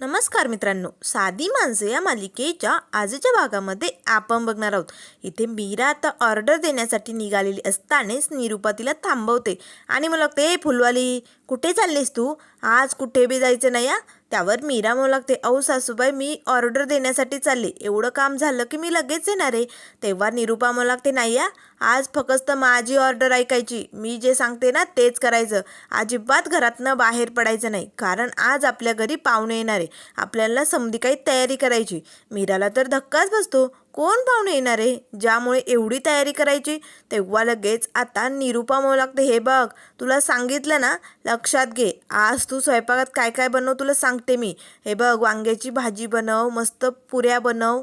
नमस्कार मित्रांनो साधी माणसं या मालिकेच्या आजच्या भागामध्ये आपण बघणार आहोत. इथे मीरा आता ऑर्डर देण्यासाठी निघालेली असतानाच निरुपा तिला थांबवते आणि मला लागते "ए फुलवाली कुठे चाललीस तू? आज कुठे बी जायचं नाही या त्यावर मीरा मला लागते अहो सासूबाई मी ऑर्डर देण्यासाठी चालले. एवढं काम झालं की मी लगेच येणार आहे. तेव्हा निरुपा मला लागते नाही या आज फक्त माझी ऑर्डर ऐकायची. मी जे सांगते ना तेच करायचं. अजिबात घरातनं बाहेर पडायचं नाही. कारण आज आपल्या घरी पाहुणे येणार आहे. आपल्याला समधी काही तयारी करायची. मीराला तर धक्काच बसतो. कोण पाहुणे येणार? आहे ज्यामुळे एवढी तयारी करायची तेव्हा लगेच आता निरुपा म्हणू लागते हे बघ तुला सांगितलं ना? लक्षात घे. आज तू स्वयंपाकात काय काय बनव तुला सांगते मी. हे बघ वांग्याची भाजी बनव मस्त पुऱ्या बनव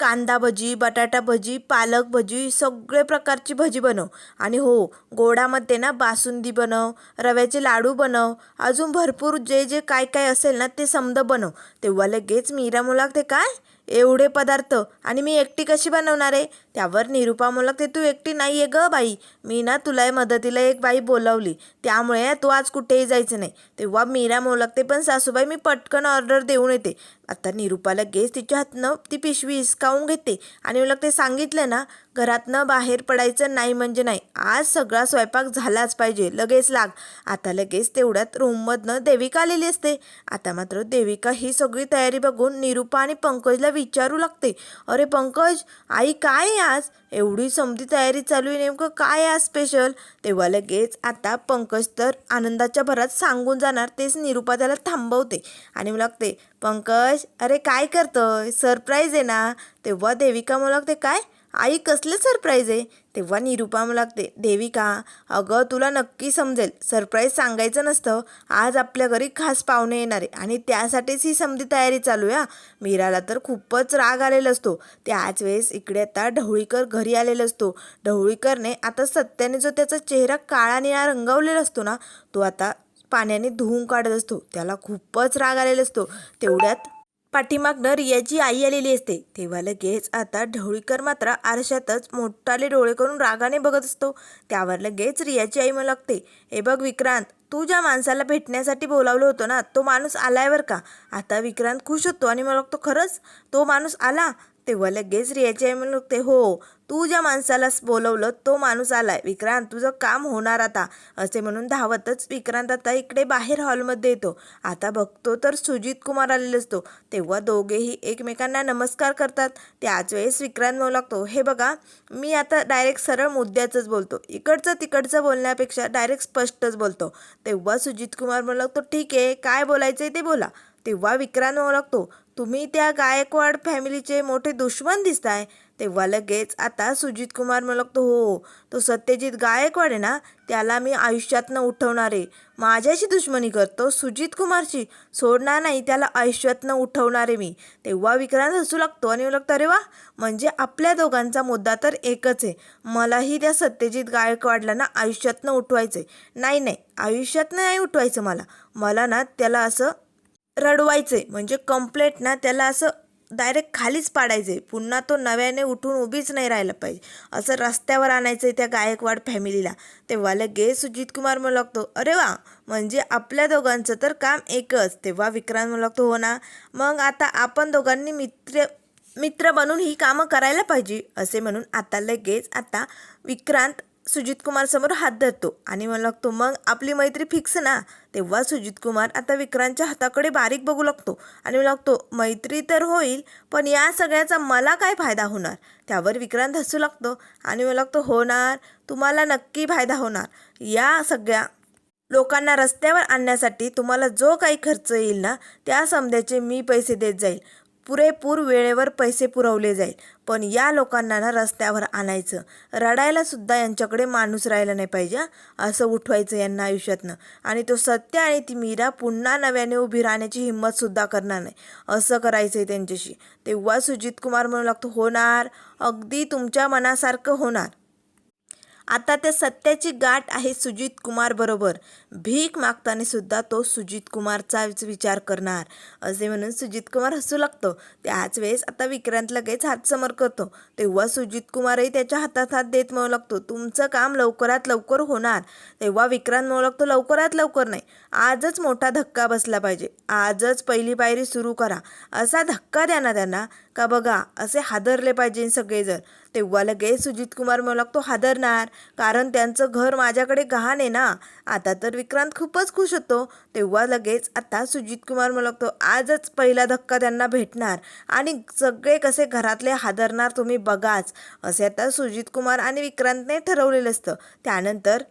कांदा भजी बटाटा भजी पालक भजी सगळे प्रकारची भजी बनव. आणि हो गोडामध्ये ना बासुंदी बनव रव्याचे लाडू बनव अजून भरपूर जे जे काय काय असेल ना ते समद बनव. तेव्हा लगेच मीरा मुलाग लागते काय? एवढे पदार्थ आणि मी एकटी कशी बनवणार आहे? त्यावर निरुपा मुला तू एकटी नाही आहे ग बाई. मी ना तुला मदतीला एक बाई बोलावली. त्यामुळे तू आज कुठेही जायचं नाही. तेव्हा मीरा म्हणू पण सासूबाई मी पटकन ऑर्डर देऊन येते. आता निरुपा लगेच तिच्या हातनं ती पिशवी हिसकावून घेते आणि मला ते सांगितलं ना घरातनं बाहेर पडायचं नाही म्हणजे नाही. आज सगळा स्वयंपाक झालाच पाहिजे. लगेच लाग. आता लगेच तेवढ्यात रूममधनं देविका आलेली असते. आता मात्र देविका ही सगळी तयारी बघून निरुपा आणि पंकजला विचारू लागते. अरे पंकज आई काय आहे आज? एवढी समधी तयारी चालू आहे नेमकं काय आज स्पेशल? तेव्हा लगेच आता पंकज तर आनंदाच्या भरात सांगून जाणार तेच निरुपा त्याला थांबवते आणि मला लागते पंकज अरे काय करतोय? सरप्राईज आहे ना? तेव्हा देविका मला लागते काय? आई कसलं सरप्राईज आहे? तेव्हा निरुपा मला लागते देविका अगं तुला नक्की समजेल सरप्राईज सांगायचं नसतं. आज आपल्या घरी खास पाहुणे येणार आहे आणि त्यासाठीच ही समधी तयारी चालू आहे मीराला तर खूपच राग आलेला असतो. त्याच वेळेस इकडे आता ढवळीकर घरी आलेला असतो. ढवळीकरने आता सत्याने जो त्याचा चेहरा काळा निळा रंगवलेला असतो ना तो आता पाण्याने धुवून काढत असतो. त्याला खूपच राग आलेला असतो. तेवढ्यात पाठीमागनं रियाची आई आलेली असते. तेव्हा लगेच आता ढवळीकर मात्र आरशातच मोठाले डोळे करून रागाने बघत असतो. त्यावर लगेच रियाची आई मला लागते हे बघ विक्रांत तू ज्या माणसाला भेटण्यासाठी बोलावलं होतं ना तो माणूस आलाय बरं का? आता विक्रांत खुश होतो आणि मला लागतो खरंच? तो माणूस आला? तेव्हा लगेच रियाची आई म्हणून ते हो तू ज्या माणसालाच बोलवलं तो माणूस आलाय. विक्रांत तुझं काम होणार आता. असे म्हणून धावतच विक्रांत आता इकडे बाहेर हॉलमध्ये येतो. आता बघतो तर सुजित कुमार आलेला असतो. तेव्हा दोघेही एकमेकांना नमस्कार करतात. त्याच वेळेस विक्रांत म्हणू लागतो हे बघा मी आता डायरेक्ट सरळ मुद्द्याचंच बोलतो. इकडचं तिकडचं बोलण्यापेक्षा डायरेक्ट स्पष्टच बोलतो. तेव्हा सुजित कुमार म्हणू लागतो ठीक आहे काय बोलायचं आहे ते बोला. तेव्हा विक्रांत ओळखतो. लागतो तुम्ही त्या गायकवाड फॅमिलीचे मोठे दुश्मन दिसताय. तेव्हा लगेच आता सुजित कुमार म्हणू हो तो सत्यजित गायकवाड आहे ना? त्याला मी आयुष्यातनं उठवणार. आहे माझ्याशी दुश्मनी करतो सुजित कुमारशी. सोडणार नाही त्याला आयुष्यातनं उठवणार आहे मी. तेव्हा विक्रांत हसू लागतो आणि लागतो अरे वा! म्हणजे आपल्या दोघांचा मुद्दा तर एकच आहे. मलाही त्या सत्यजित गायकवाडला ना आयुष्यातनं उठवायचं आहे नाही नाही आयुष्यातनं नाही उठवायचं मला. मला ना त्याला असं रडवायचे. म्हणजे कम्प्लेट ना त्याला असं डायरेक्ट खालीच पाडायचे. पुन्हा तो नव्याने उठून उभीच नाही राहिला पाहिजे. असं रस्त्यावर आणायचं आहे त्या गायकवाड फॅमिलीला तेव्हा लगेच सुजित कुमार म्हणू लागतो अरे वा! म्हणजे आपल्या दोघांचं तर काम एकच. तेव्हा विक्रांत म्हणू लागतो हो ना. मग आता आपण दोघांनी मित्र मित्र बनून ही कामं करायला पाहिजे असे म्हणून आता लगेच आता विक्रांत सुजित कुमार समोर हात धरतो आणि मला लागतो मग आपली मैत्री फिक्स ना? तेव्हा सुजित कुमार आता विक्रांतच्या हाताकडे बारीक बघू लागतो आणि मला लागतो मैत्री तर होईल पण या सगळ्याचा मला काय फायदा होणार? त्यावर विक्रांत हसू लागतो आणि मला लागतो होणार तुम्हाला नक्की फायदा होणार. या सगळ्या लोकांना रस्त्यावर आणण्यासाठी तुम्हाला जो काही खर्च येईल ना त्या समध्याचे मी पैसे देत जाईल. पुरेपूर वेळेवर पैसे पुरवले जाईल. पण या लोकांना ना रस्त्यावर आणायचं. रडायला सुद्धा यांच्याकडे माणूस राहिला नाही पाहिजे असं उठवायचं यांना आयुष्यातनं. आणि तो सत्य आणि ती मीरा पुन्हा नव्याने उभी राहण्याची हिंमत सुद्धा करणार नाही. असं करायचं आहे त्यांच्याशी. तेव्हा सुजित कुमार म्हणू लागतो होणार. अगदी तुमच्या मनासारखं होणार. आता त्या सत्याची गाठ आहे सुजित कुमार बरोबर. भीक मागताना सुद्धा तो सुजित कुमारचाच विचार करणार. असे म्हणून सुजित कुमार हसू लागतो. त्याच वेळेस आता विक्रांत लगेच हात समोर करतो. तेव्हा सुजित कुमारही त्याच्या हातात हात देत म्हणू लागतो तुमचं काम लवकरात लवकर होणार. तेव्हा विक्रांत म्हणू लागतो लवकरात लवकर नाही आजच मोठा धक्का बसला पाहिजे. आजच पहिली पायरी सुरू करा. असा धक्का द्या ना त्यांना का बघा असे हादरले पाहिजे सगळेजण. तेव्हा लगेच सुजित कुमार म्हणू लागतो हादरणार. कारण त्यांचं घर माझ्याकडे गहाण आहे ना. आता तर विक्रांत खूपच खुश होतो. तेव्हा लगेच आता सुजित कुमार म्हणू लागतो आजच पहिला धक्का त्यांना भेटणार. आणि सगळे कसे घरातले हादरणार तुम्ही बघाच. असे आता सुजित कुमार आणि विक्रांतने ठरवलेलं असतं. त्यानंतर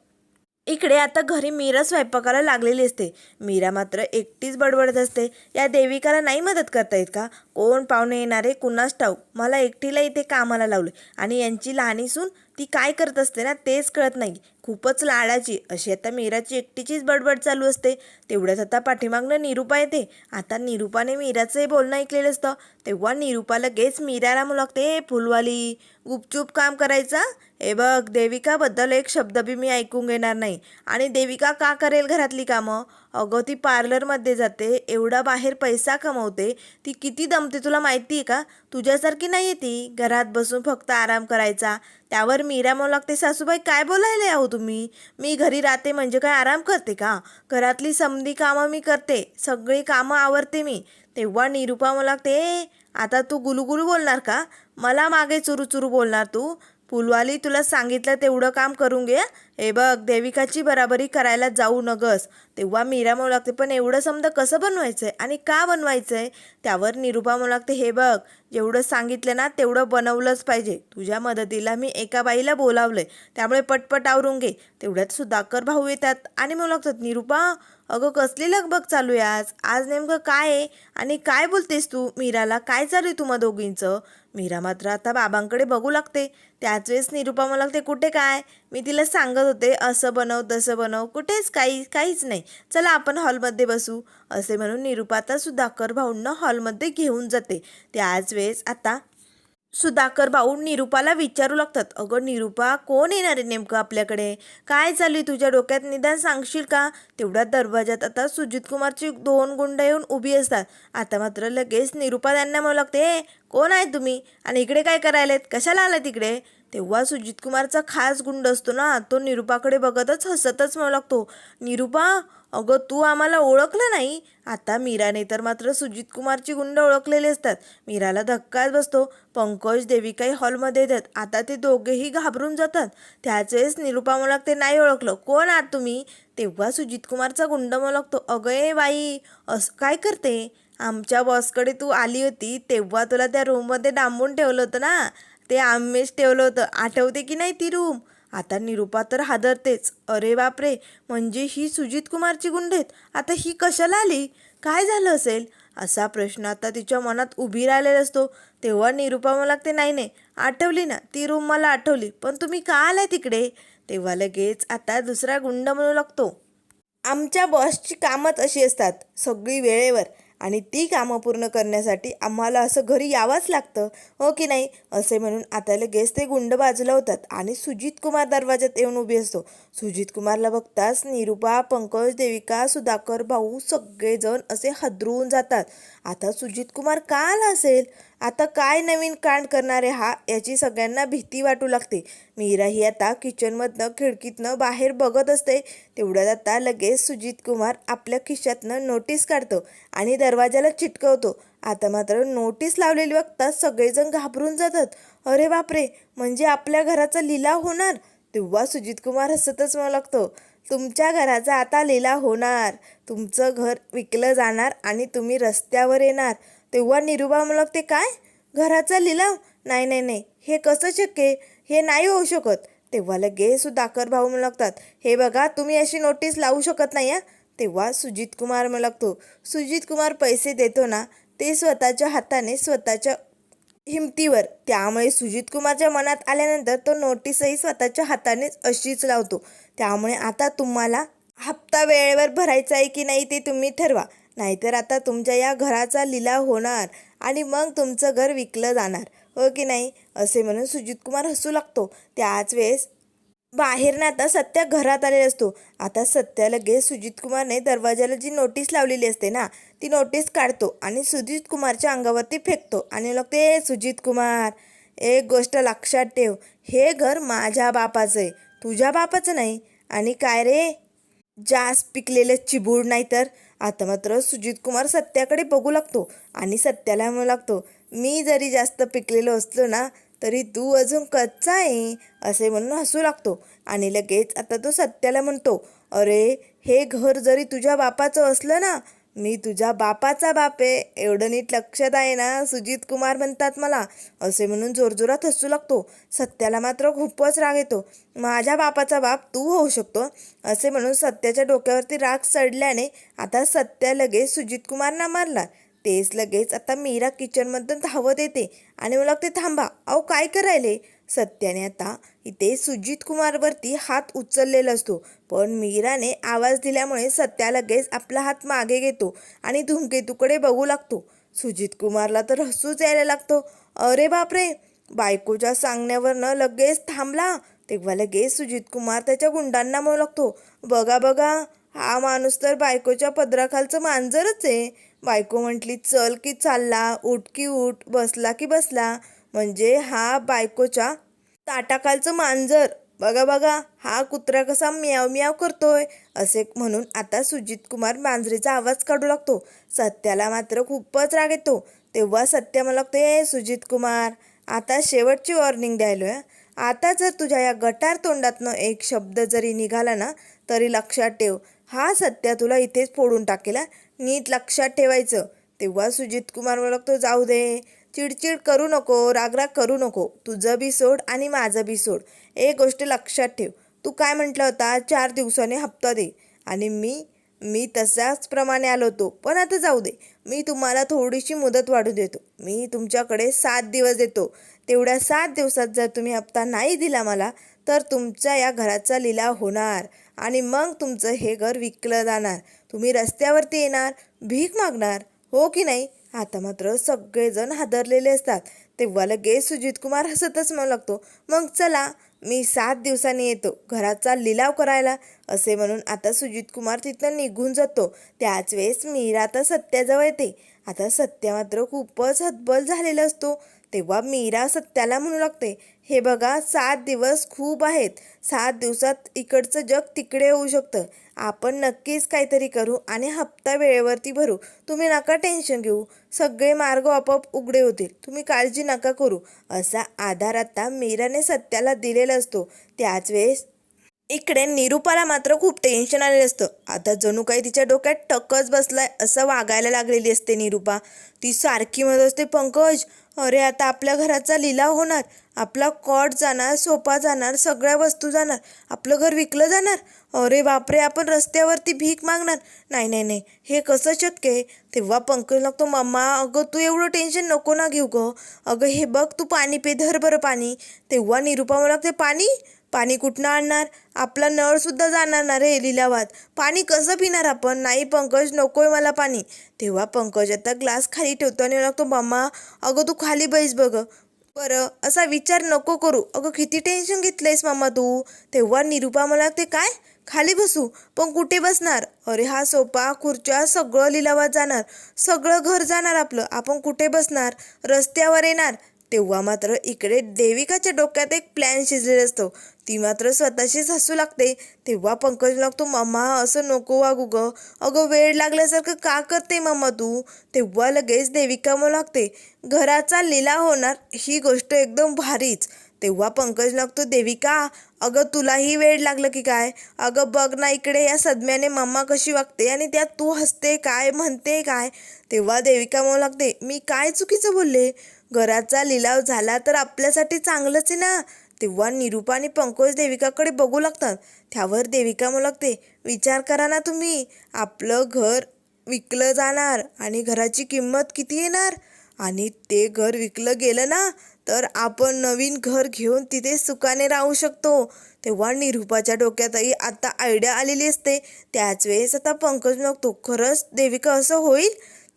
इकडे आता घरी मीरा स्वयंपाकाला लागलेली असते. मीरा मात्र एकटीच बडबडत असते. या देविकाला नाही मदत करता येत का? कोण पाहुणे येणारे? कुणास ठाऊक? मला एकटीला इथे कामाला लावले आणि यांची लहानी सून ती काय करत असते ना तेच कळत नाही. खूपच लाडाची. अशी आता मीराची एकटीचीच बडबड चालू असते. तेवढ्याच आता पाठीमागनं निरूपा येते. आता निरूपाने मीराचंही बोलणं ऐकलेलं असतं. तेव्हा निरूपा लगेच मीराला म्हणू लागते फुलवाली गुपचूप काम करायचा? हे बघ देविकाबद्दल एक शब्द बी मी ऐकून घेणार नाही. आणि देविका का करेल घरातली कामं? अगं ती पार्लरमध्ये जाते एवढा बाहेर पैसा कमवते ती किती दमते तुला माहिती आहे का? तुझ्यासारखी नाही आहे ती. घरात बसून फक्त आराम करायचा. त्यावर मीरा म्हणू लागते सासूबाई काय बोलायले आहो तुम्ही? मी घरी राहते म्हणजे काय आराम करते का? घरातली समधी कामं मी करते सगळी कामं आवरते मी. तेव्हा निरूपा मला लागते आता तू गुलुगुलू बोलणार का? मला मागे चुरू चुरू बोलणार तू. फुलवाली तुला सांगितलं तेवढं काम करून घे. हे बघ देविकाची बराबरी करायला जाऊ नगस. तेव्हा मीरा म्हणू लागते पण एवढं समजा कसं बनवायचं आहे आणि का बनवायचं आहे त्यावर निरूपा म्हणू लागते हे बघ जेवढं सांगितलं ना तेवढं बनवलंच पाहिजे. तुझ्या मदतीला मी एका बाईला बोलावलंय. त्यामुळे पटपट आवरून घे. तेवढ्यात सुधाकर भाऊ येतात. आणि म्हणू लागतात निरूपा अगं कसली लगबग चालू आहे आज? आज नेमकं काय आहे? आणि काय बोलतेस तू? मीराला काय चालू आहे तुम्हा दोघींचं? मीरा मात्र आता बाबांकडे बघू लागते. त्याच वेळेस निरूपा मला लागते कुठे काय? मी तिला सांगत होते असं बनव तसं बनव. कुठेच काही काहीच नाही. चला आपण हॉलमध्ये बसू. असे म्हणून निरूपा आता सुधाकर भाऊंना हॉलमध्ये घेऊन जाते. त्याच वेळेस आता सुधाकर भाऊ निरूपाला विचारू लागतात. अगं निरूपा कोण येणार आहे नेमकं आपल्याकडे? काय चालू आहे तुझ्या डोक्यात? निदान सांगशील का? तेवढ्या दरवाजात आता सुजित कुमारची दोन गुंड येऊन उभी असतात. आता मात्र लगेच निरूपा त्यांना म्हणू लागते कोण आहे तुम्ही? आणि इकडे काय करायलेत? कशाला आला तिकडे तेव्हा सुजित कुमारचा खास गुंड असतो ना तो निरूपाकडे बघतच हसतच म्हणू लागतो. निरूपा अगं तू आम्हाला ओळखलं नाही? आता मीराने तर मात्र सुजित कुमारची गुंड ओळखलेले असतात. मीराला धक्काच बसतो. पंकज देविकाही हॉलमध्ये येतात. आता ते दोघेही घाबरून जातात. त्याच वेळेस निरूपा मला ते नाही ओळखलं. कोण आहात तुम्ही? तेव्हा सुजित कुमारचा गुंड म्हणू लागतो अगं ए बाई असं काय करते? आमच्या बॉसकडे तू आली होती तेव्हा तुला त्या रूममध्ये डांबून ठेवलं होतं ना. ते आम्हीच ठेवलं होतं. आठवते की नाही ती रूम आता निरूपा तर हादरतेच. अरे बापरे म्हणजे ही सुजित कुमारची गुंड आहेत आता ही कशाला आली? काय झालं असेल? असा प्रश्न आता तिच्या मनात उभी राहिलेला असतो. तेव्हा निरूपा मला लागते नाही नाही आठवली ना. ती रूम मला आठवली. पण तुम्ही का आलाय तिकडे? तेव्हा लगेच आता दुसरा गुंड म्हणू लागतो. आमच्या बॉसची कामच अशी असतात सगळी वेळेवर. आणि ती कामं पूर्ण करण्यासाठी आम्हाला असं घरी यावंच लागतं. हो की नाही? असे म्हणून आता लगेच ते गुंड बाजूला होतात आणि सुजित कुमार दरवाजात येऊन उभी असतो. सुजित कुमारला बघताच निरूपा पंकज देविका सुधाकर भाऊ सगळेजण असे हदरून जातात. आता सुजित कुमार का आला असेल? आता काय नवीन कांड करणार आहे हा याची सगळ्यांना भीती वाटू लागते. मीरा ही आता किचनमधनं खिडकीतनं बाहेर बघत असते. तेवढ्यात आता लगेच सुजित कुमार आपल्या खिशातनं नोटीस काढतो आणि दरवाजाला चिटकवतो. आता मात्र नोटीस लावलेली बघता सगळेजण घाबरून जातात. अरे बापरे म्हणजे आपल्या घराचा लिलाव होणार? तेव्हा सुजित कुमार हसतच मला लागतो. तुमच्या घराचा आता लिलाव होणार. तुमचं घर विकलं जाणार आणि तुम्ही रस्त्यावर येणार. तेव्हा निरुबा मला ते काय? घराचा लिलाव? नाही नाही नाही. हे कसं शक्य हे नाही होऊ शकत. तेव्हा लगेच सुधाकर भाऊ म्हणू हे बघा तुम्ही अशी नोटीस लावू शकत नाही या तेव्हा सुजित कुमार म्हणू सुजित कुमार पैसे देतो ना ते स्वतःच्या हाताने स्वतःच्या हिमतीवर. त्यामुळे सुजित कुमारच्या मनात आल्यानंतर तो नोटीसही स्वतःच्या हातानेच अशीच लावतो. त्यामुळे आता तुम्हाला हप्ता वेळेवर भरायचा आहे की नाही ते तुम्ही ठरवा. नाहीतर आता तुमच्या या घराचा लिलाव होणार आणि मग तुमचं घर विकलं जाणार. हो की नाही? असे म्हणून सुजित कुमार हसू लागतो. त्याच वेळेस बाहेरनं आता सत्या घरात आलेला असतो. आता सत्या लगेच सुजित कुमारने दरवाजाला जी नोटीस लावलेली असते ना ती नोटीस काढतो आणि सुजित कुमारच्या अंगावरती फेकतो आणि मग ते सुजित कुमार एक गोष्ट लक्षात ठेव. हे घर माझ्या बापाचं आहे तुझ्या बापाचं नाही. आणि काय रे? जास्त पिकलेलं चिबूड नाही तर आता मात्र सुजित कुमार सत्याकडे बघू लागतो आणि सत्याला म्हणू लागतो मी जरी जास्त पिकलेलो असलो ना तरी तू अजून कच्चा आहे असे म्हणून हसू लागतो. आणि लगेच आता तो सत्याला म्हणतो अरे हे घर जरी तुझ्या बापाचं असलं ना मी तुझ्या बापाचा बाप आहे. एवढं नीट लक्षात आहे ना? सुजित कुमार म्हणतात मला. असे म्हणून जोरजोरात हसू लागतो. सत्याला मात्र खूपच राग येतो. माझ्या बापाचा बाप तू होऊ शकतो. असे म्हणून सत्याच्या डोक्यावरती राग चढल्याने आता सत्या लगेच सुजित कुमारना मारला तेच लगेच आता मीरा किचनमधून धावत येते. आणि मला ते थांबा अहो काय करायले? सत्याने आता इथे सुजित कुमारवरती हात उचललेला असतो. पण मीराने आवाज दिल्यामुळे सत्या लगेच आपला हात मागे घेतो आणि धूमकेतूकडे बघू लागतो. सुजित कुमारला तर हसूच यायला लागतो. अरे बापरे! बायकोच्या सांगण्यावरनं लगेच थांबला. तेव्हा लगेच सुजित कुमार त्याच्या गुंडांना म्हणू लागतो बघा बघा हा माणूस तर बायकोच्या पदराखालचं मांजरच आहे. बायको म्हटली चल की चालला उठ की उठ बसला की बसला. म्हणजे हा बायकोच्या ताटाखालचं मांजर. बघा बघा हा कुत्रा कसा म्याव म्याव करतोय असे म्हणून आता सुजित कुमार मांजरीचा आवाज काढू लागतो. सत्याला मात्र खूपच राग येतो. तेव्हा सत्य मला लागतो ए सुजित कुमार आता शेवटची वॉर्निंग द्यायलोय आता जर तुझ्या या गटार तोंडातनं एक शब्द जरी निघाला ना तरी लक्षात ठेव. हा सत्य तुला इथेच फोडून टाकेल नीट लक्षात ठेवायचं. तेव्हा सुजित कुमार मला लागतो जाऊ दे चिडचिड करू नको रागराग करू नको. तुझं बी सोड आणि माझं बी सोड. एक गोष्ट लक्षात ठेव. तू काय म्हटलं होता? चार दिवसाने हप्ता दे. आणि मी मी तशाच प्रमाणे आलो होतो. पण आता जाऊ दे. मी तुम्हाला थोडीशी मुदत वाढू देतो. मी तुमच्याकडे सात दिवस देतो. तेवढ्या सात दिवसात जर तुम्ही हप्ता नाही दिला मला तर तुमच्या या घराचा लिलाव होणार. आणि मग तुमचं हे घर विकलं जाणार. तुम्ही रस्त्यावरती येणार भीक मागणार. हो की नाही? आता मात्र सगळेजण हादरलेले असतात. तेव्हा लगेच सुजित कुमार हसतच म्हणू लागतो मग चला मी सात दिवसांनी येतो घराचा लिलाव करायला असे म्हणून आता सुजित कुमार तिथनं निघून जातो. त्याच वेळेस मीरा आता सत्याजवळ येते. आता सत्या मात्र खूपच हतबल झालेला असतो. तेव्हा मीरा सत्याला म्हणू लागते हे बघा सात दिवस खूप आहेत. सात दिवसात इकडचं जग तिकडे होऊ शकतं. आपण नक्कीच काहीतरी करू आणि हप्ता वेळेवरती भरू. तुम्ही नका टेन्शन घेऊ. सगळे मार्ग आपोआप उघडे होतील. तुम्ही काळजी नका करू. असा आधार आता मीराने सत्याला दिलेला असतो. त्याच वेळेस इकडे निरूपाला मात्र खूप टेन्शन आलेलं असतं. आता जणू काही तिच्या डोक्यात टकच बसलाय असं वागायला लागलेली असते निरूपा. ती सारखी म्हणत असते पंकज अरे आता आपल्या घराचा लिलाव होणार. आपला कॉट जाणार सोफा जाणार सगळ्या वस्तू जाणार. आपलं घर विकलं जाणार. अरे बापरे आपण रस्त्यावरती भीक मागणार. नाही नाही नाही. हे कसं शक्य आहे? तेव्हा पंकज लागतो मम्मा अगं तू एवढं टेन्शन नको ना घेऊ गं. अगं हे बघ तू पाणी पे धर बरं पाणी. तेव्हा निरूपा मला लागते पाणी? पाणी कुठनं आणणार? आपला नळसुद्धा जाणार ना रे लिलावात. पाणी कसं पिणार आपण? नाही पंकज नकोय मला पाणी. तेव्हा पंकज आता ग्लास खाली ठेवतो आणि लागतो मम्मा अगं तू खाली बैस बघ. बरं असा विचार नको करू. अगं किती टेन्शन घेतलंयस मामा तू. तेव्हा निरूपा मला ते काय? खाली बसू? पण कुठे बसणार? अरे हा सोफा खुर्च्या सगळं लिलावात जाणार. सगळं घर जाणार आपलं. आपण कुठे बसणार? रस्त्यावर येणार. तेव्हा मात्र इकडे देविकाच्या डोक्यात एक प्लॅन शिजलेला असतो. ती मात्र स्वतःशीच हसू लागते. तेव्हा पंकज लागतो मम्मा असं नको वागू ग. अगं वेळ लागल्यासारखं का करते मम्मा तू? तेव्हा लगेच देविका मग लागते घराचा लिलाव होणार ही गोष्ट एकदम भारीच. तेव्हा पंकज लागतो देविका अगं तुलाही वेळ लागलं की काय? अगं बघ ना इकडे या सदम्याने मम्मा कशी वागते आणि त्यात तू हसते काय म्हणते काय? तेव्हा देविका मग लागते मी काय चुकीचं बोलले? घराचा लिलाव झाला तर आपल्यासाठी चांगलंच आहे ना? तेव्हा निरूपा आणि पंकज देविकाकडे बघू लागतात. त्यावर देविका मुलगते. विचार करा ना तुम्ही. आपलं घर विकलं जाणार आणि घराची किंमत किती येणार? आणि ते घर विकलं गेलं ना तर आपण नवीन घर घेऊन तिथे सुखाने राहू शकतो. तेव्हा निरूपाच्या डोक्यातही आता आयडिया आलेली असते. त्याच वेळेस आता पंकज मागतो खरंच देविका असं होईल?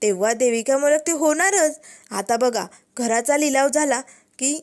तेव्हा देविका मला ते होणारच. आता बघा घराचा लिलाव झाला की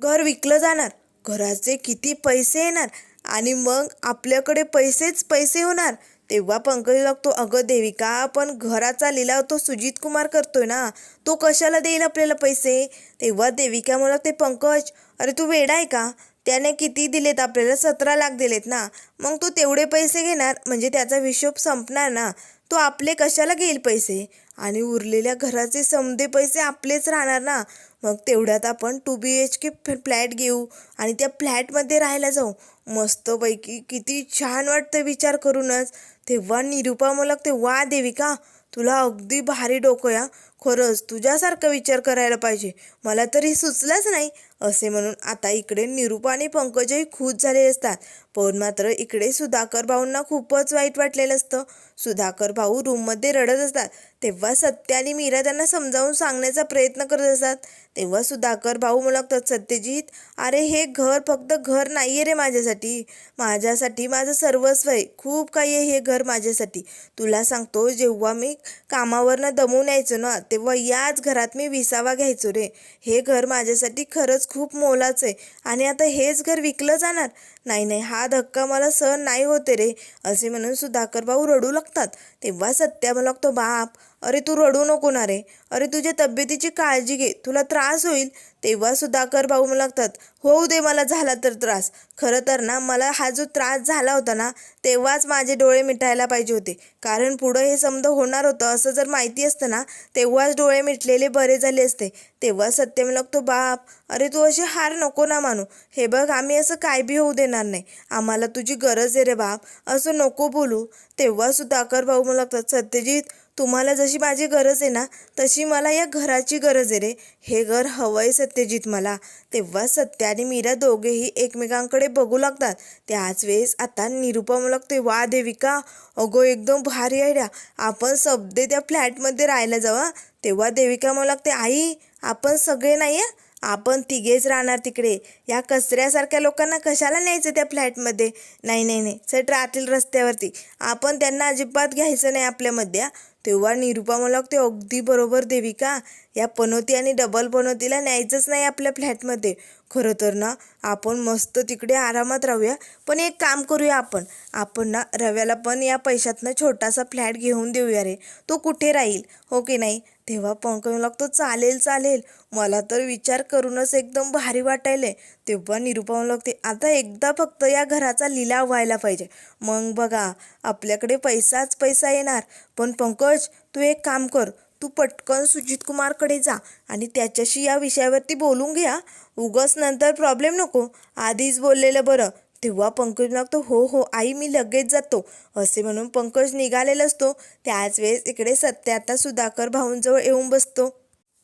घर विकलं जाणार. घराचे किती पैसे येणार? आणि मग आपल्याकडे पैसेच पैसे होणार? तेव्हा पंकज लागतो अगं देविका पण घराचा लिलाव तो सुजित कुमार करतोय ना? तो कशाला देईल आपल्याला पैसे? तेव्हा देविका मला ते पंकज अरे तू वेडा आहे का? त्याने किती दिलेत? आपल्याला सतरा लाख दिलेत ना? मग तू तेवढे पैसे घेणार? म्हणजे त्याचा हिशोब संपणार ना? तो आपले कशाला घेईल पैसे? आणि उरलेल्या घराचे समधे पैसे आपलेच राहणार ना? मग तेवढ्यात आपण two B H K flat घेऊ आणि त्या फ्लॅटमध्ये राहायला जाऊ. मस्तपैकी किती छान वाटतं विचार करूनच. तेव्हा निरुपा मला ते वा देविका तुला अगदी भारी डोकं या. खरंच तुझ्यासारखा विचार करायला पाहिजे. मला तरी सुचलंच नाही असे म्हणून आता इकडे निरुपा आणि पंकजही खुश झाले असतात. पण मात्र इकडे सुधाकर भाऊंना खूपच वाईट वाटलेलं असतं. सुधाकर भाऊ रूममध्ये रडत असतात. तेव्हा सत्य आणि मीरा त्यांना समजावून सांगण्याचा प्रयत्न करत असतात. तेव्हा सुधाकर भाऊ म्हणतात सत्यजित अरे हे घर फक्त घर नाही आहे रे माझ्यासाठी. माझ्यासाठी माझं सर्वस्व आहे. खूप काही आहे हे घर माझ्यासाठी. तुला सांगतो जेव्हा मी कामावरनं दमून यायचो ना तेव्हा याच घरात मी विसावा घ्यायचो रे. हे घर माझ्यासाठी खरंच खूप मोलाचं आहे. आणि आता हेच घर विकलं जाणार? नाही नाही हा हा धक्का मला सहन नाही होते रे असे म्हणून सुधाकर भाऊ रडू लागतात. तेव्हा सत्या मला लागतो बाप अरे तू रडू नको ना रे. अरे तुझ्या तब्येतीची काळजी घे. तुला त्रास होईल. तेव्हा सुधाकर भाऊ लागतात होऊ दे मला झाला तर त्रास. खरं तर ना मला हा जो त्रास झाला होता ना तेव्हाच माझे डोळे मिटायला पाहिजे होते. कारण पुढं हे समजा होणार होतं असं जर माहिती असतं ना तेव्हाच डोळे मिटलेले बरे झाले असते. तेव्हा सत्य लागतो बाप अरे तू अशी हार नको ना मानू. हे बघ आम्ही असं काय बी होऊ देणार नाही. आम्हाला तुझी गरज आहे रे बाप. असं नको बोलू. तेव्हा सुधाकर भाऊ मला लागतात सत्यजित तुम्हाला जशी माझी गरज आहे ना तशी मला या घराची गरज आहे रे. हे घर हवं आहे सत्यजित मला. तेव्हा सत्य आणि मीरा दोघेही एकमेकांकडे बघू लागतात. त्याच वेळेस आता निरुपम लागते वा देविका अगो एकदम भारी आयडिया आपण सबदे त्या फ्लॅटमध्ये राहायला जाऊ तेव्हा देविका मला लागते आई आपण सगळे नाही आहे आपण तिघेच राहणार तिकडे. या कचऱ्यासारख्या लोकांना कशाला न्यायचं त्या फ्लॅटमध्ये? नाही नाही नाही. चट राहतील रस्त्यावरती. आपण त्यांना अजिबात घ्यायचं नाही आपल्यामध्ये तेव्हा निरुपा मला ते अगदी बरोबर देविका या पनोती आणि डबल पनोतीला न्यायचंच नाही आपल्या फ्लॅटमध्ये खरं तर ना आपण मस्त तिकडे आरामात राहूया. पण एक काम करूया आपण. आपण ना रव्याला पण या पैशातनं छोटासा फ्लॅट घेऊन देऊया रे. तो कुठे राहील? हो की नाही? तेव्हा पंकज लागतो चालेल चालेल. मला तर विचार करूनच एकदम भारी वाटायले तेव्हा निरुपा लागते आता एकदा फक्त या घराचा लिलाव व्हायला पाहिजे. मग बघा आपल्याकडे पैसाच पैसा येणार. पण पंकज तू एक काम कर. तू पटकन सुजित कुमारकडे जा आणि त्याच्याशी या विषयावरती बोलून घ्या. उगस नंतर प्रॉब्लेम नको. आधीच बोललेलं बरं. तेव्हा पंकज लागतो हो हो आई मी लगेच जातो. असे म्हणून पंकज निघालेला असतो. त्याच वेळेस इकडे सत्य आता सुधाकर भाऊंजवळ येऊन बसतो.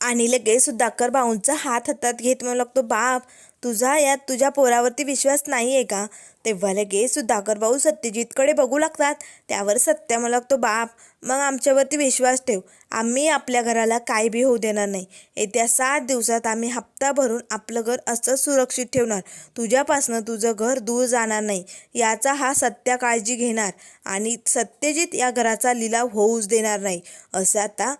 आणि लगेच सुधाकर भाऊंचा हात हातात घेत म्हणू लागतो बाप तुझा यात तुझ्या पोरावरती विश्वास नाही आहे का? तेव्हा लगेच सुधाकर भाऊ सत्यजितकडे बघू लागतात. त्यावर सत्य मला लागतो बाप मग आमच्यावरती विश्वास ठेव. आम्ही आपल्या घराला काय बी होऊ देणार नाही. येत्या सात दिवसात आम्ही हप्ता भरून आपलं घर असं सुरक्षित ठेवणार. तुझ्यापासनं तुझं घर दूर जाणार नाही. याचा हा सत्या काळजी घेणार. आणि सत्यजित या घराचा लिलाव होऊच देणार नाही. असं आता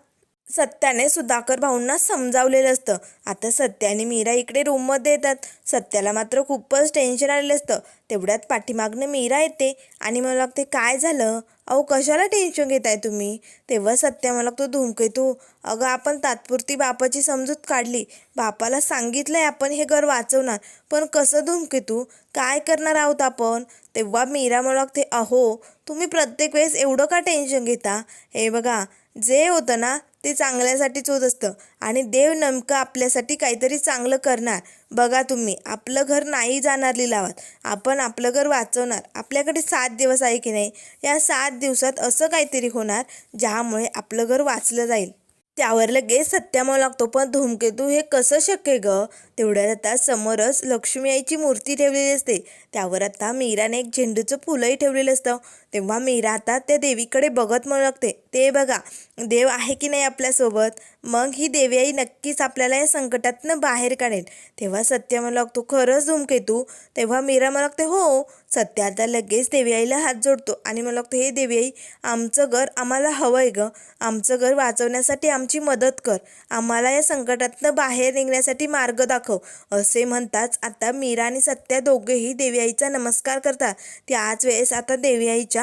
सत्याने सुधाकर भाऊंना समजावलेलं असतं. आता सत्या आणि मीरा इकडे रूममध्ये येतात. सत्याला मात्र खूपच टेन्शन आलेलं असतं. तेवढ्यात पाठीमागनं मीरा येते आणि मला लागते काय झालं? अहो कशाला टेन्शन घेताय तुम्ही? तेव्हा सत्या मला लागतो धुमकेतू अगं आपण तात्पुरती बापाची समजूत काढली. बापाला सांगितलंय आपण हे घर वाचवणार. पण कसं धुमकेतू काय करणार आहोत आपण? तेव्हा मीरा मला लागते अहो तुम्ही प्रत्येक वेळेस एवढं का टेन्शन घेता? हे बघा जे होतं ना ते चांगल्यासाठीच होत असतं. आणि देव नेमकं आपल्यासाठी काहीतरी चांगलं करणार. बघा तुम्ही आपलं घर नाही जाणार लिलावात. आपण आपलं घर वाचवणार. आपल्याकडे सात दिवस आहे की नाही? या सात दिवसात असं काहीतरी होणार ज्यामुळे आपलं घर वाचलं जाईल. त्यावर लगेच सत्यामाव लागतो. पण धूमकेतू हे कसं शक्य ग? तेवढ्यात आता समोरच लक्ष्मी आईची मूर्ती ठेवलेली असते. त्यावर आता मीराने एक झेंडूचं फुलंही ठेवलेलं असतं. तेव्हा मीरा आता त्या देवीकडे बघत म्हणू ते बघा देव आहे की नाही आपल्यासोबत? मग ही देवी आई नक्कीच आपल्याला या संकटातनं बाहेर काढेल. तेव्हा सत्य मला लागतो खरंच धूमकेतू? तेव्हा मीरा मला लागते हो. सत्य आता लगेच देवी आईला हात जोडतो आणि मला लागतो हे देवी आई आमचं घर आम्हाला हवं आहे ग. आमचं घर वाचवण्यासाठी आमची मदत कर. आम्हाला या संकटातनं बाहेर निघण्यासाठी मार्ग दाखव. असे म्हणताच आता मीरा आणि सत्या दोघेही देवी आईचा नमस्कार करतात. त्याच वेळेस आता देवी आईच्या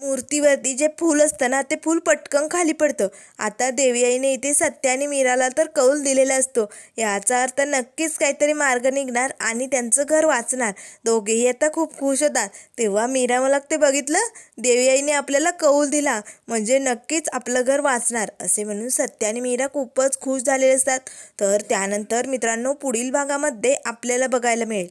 मूर्तीवरती जे फूल असतं ना ते फूल पटकन खाली पडतं. आता देवी आईने इथे सत्या आणि मीराला तर कौल दिलेला असतो. याचा अर्थ नक्कीच काहीतरी मार्ग निघणार आणि त्यांचं घर वाचणार. दोघेही आता खूप खुश होतात. तेव्हा मीरा मला ते बघितलं देवी आईने आपल्याला कौल दिला. म्हणजे नक्कीच आपलं घर वाचणार असे म्हणून सत्या आणि मीरा खूपच खुश झालेले असतात. तर त्यानंतर मित्रांनो पुढील भागामध्ये आपल्याला बघायला मिळेल.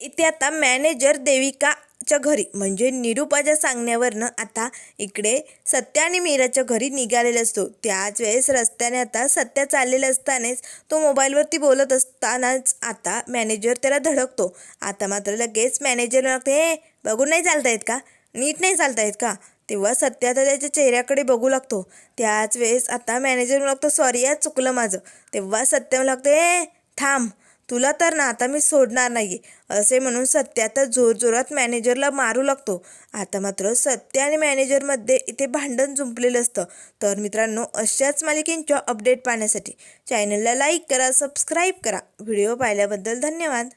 इथे आता मॅनेजर देविका मीराच्या घरी. म्हणजे निरूपाच्या सांगण्यावरनं आता इकडे सत्या आणि मीराच्या घरी निघालेला असतो. त्याच वेळेस रस्त्याने आता सत्या चाललेला असतानाच तो मोबाईलवरती बोलत असतानाच आता मॅनेजर त्याला धडकतो. आता मात्र लगेच मॅनेजर लागते हे बघून नाही चालतायत का? नीट नाही चालतायत का? तेव्हा सत्या आता त्याच्या चेहऱ्याकडे बघू लागतो. त्याच वेळेस आता मॅनेजर लागतो सॉरी या चुकलं माझं. तेव्हा सत्य लागतं हे थांब तुला तर ना आता मी सोडणार नाही असे म्हणून सत्य तर जोरजोरात मॅनेजरला मारू लागतो. आता मात्र सत्य आणि मॅनेजरमध्ये इथे भांडण जुंपलेलं असतं. तर मित्रांनो अशाच मालिकेंच्या अपडेट पाहण्यासाठी चॅनलला लाईक करा सबस्क्राईब करा. व्हिडिओ पाहिल्याबद्दल धन्यवाद.